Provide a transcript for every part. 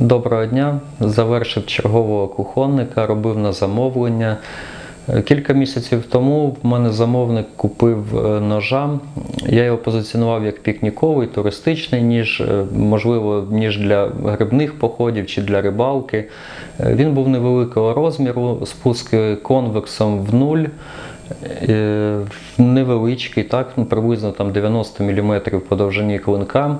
Доброго дня. Завершив чергового кухонника, робив на замовлення. Е, Кілька місяців тому в мене замовник купив е, ножа. Я його позиціонував як пікніковий, туристичний ніж, е, можливо, ніж для грибних походів чи для рибалки. Він був невеликого розміру, спуски конвексом в нуль. Е, невеличкий, так, ну, приблизно там 90 мм по довжині клинка,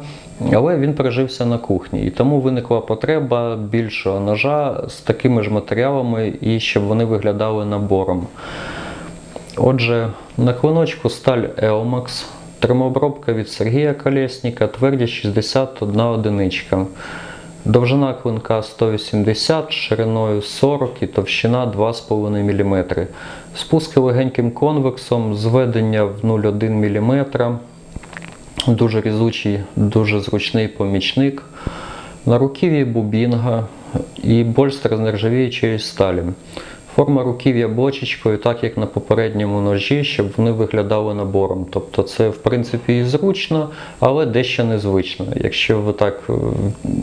але він пережився на кухні. І тому виникла потреба більшого ножа з такими ж матеріалами і щоб вони виглядали набором. Отже, на клиночку сталь Elmax, термообробка від Сергія Колєсніка, твердість 61 одиничка. Довжина клинка 180, шириною 40 і товщина 2,5 мм. Спуски легеньким конвексом, зведення в 0,1 мм. Дуже різучий, дуже зручний помічник. На руків'ї бубінга і больстер з нержавіючої сталі. Форма руків'я бочечкою, так як на попередньому ножі, щоб вони виглядали набором. Тобто це в принципі і зручно, але дещо незвично. Якщо ви так е,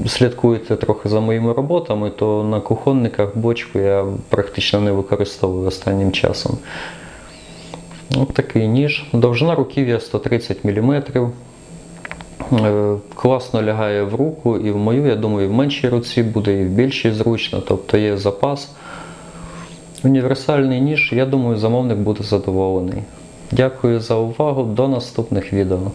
слідкуєте трохи за моїми роботами, то на кухонниках бочку я практично не використовую останнім часом. Ось такий ніж. Довжина руків'я 130 мм. Класно лягає в руку і в мою, я думаю, і в меншій руці буде, і в більшій зручно, тобто є запас. Універсальний ніж, я думаю, замовник буде задоволений. Дякую за увагу. До наступних відео.